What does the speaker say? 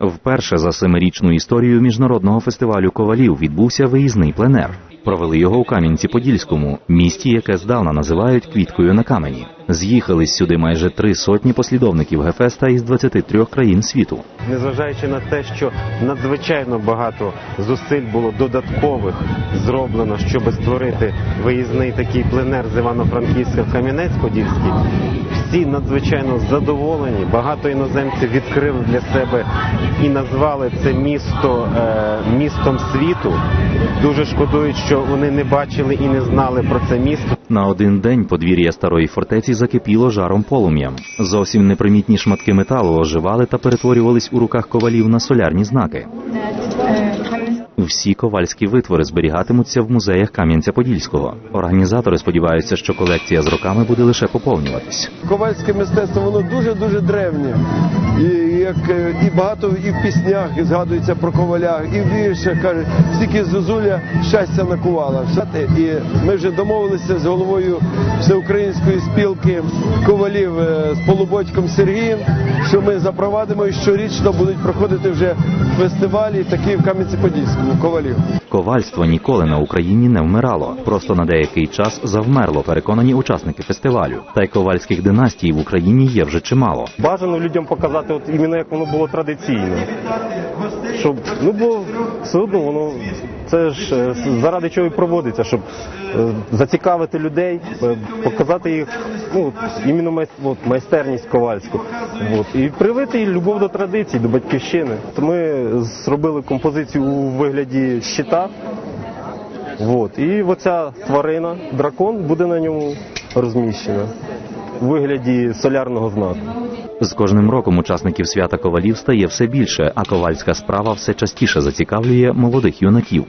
Вперше за семирічну історію міжнародного фестивалю ковалів відбувся виїзний пленер. Провели його у Кам'янці-Подільському, місті, яке здавна називають квіткою на камені. З'їхались сюди майже три сотні послідовників Гефеста із 23 країн світу. незважаючи на те, що надзвичайно багато зусиль було додаткових зроблено, щоб створити виїзний такий пленер з Івано-Франківська в Кам'янець-Подільський, всі надзвичайно задоволені. Багато іноземців відкрили для себе і назвали це місто е, містом світу. Дуже шкодують, що вони не бачили і не знали про це місто. На один день подвір'я старої фортеці закипіло жаром полум'ям. Зовсім непримітні шматки металу оживали та перетворювались у руках ковалів на солярні знаки. Всі ковальські витвори зберігатимуться в музеях Кам'янця-Подільського. Організатори сподіваються, що колекція з роками буде лише поповнюватись. Ковальське мистецтво воно дуже дуже древнє. І як е, і багато і в піснях і згадується про коваля, і в віршах каже, стільки зозуля щастя накувала. Все. І ми вже домовилися з головою всеукраїнської спілки ковалів е, з Полубочком Сергієм, що ми запровадимо і щорічно будуть проходити вже фестивалі, такі в Кам'янці-Подільському ковалів. Ковальство ніколи на Україні не вмирало, просто на деякий час завмерло, переконані учасники фестивалю. Та й ковальських династій в Україні є вже чимало. Бажано людям показати, от іменно як воно було традиційно. Щоб ну бо все одно воно це ж е, заради чого і проводиться, щоб е, зацікавити людей, е, показати їх ну іменно майстерність ковальську. От, і привити любов до традицій, до батьківщини. Ми зробили композицію у вигляді щита. От, і оця тварина, дракон, буде на ньому розміщена у вигляді солярного знаку. З кожним роком учасників свята ковалів стає все більше, а ковальська справа все частіше зацікавлює молодих юнаків.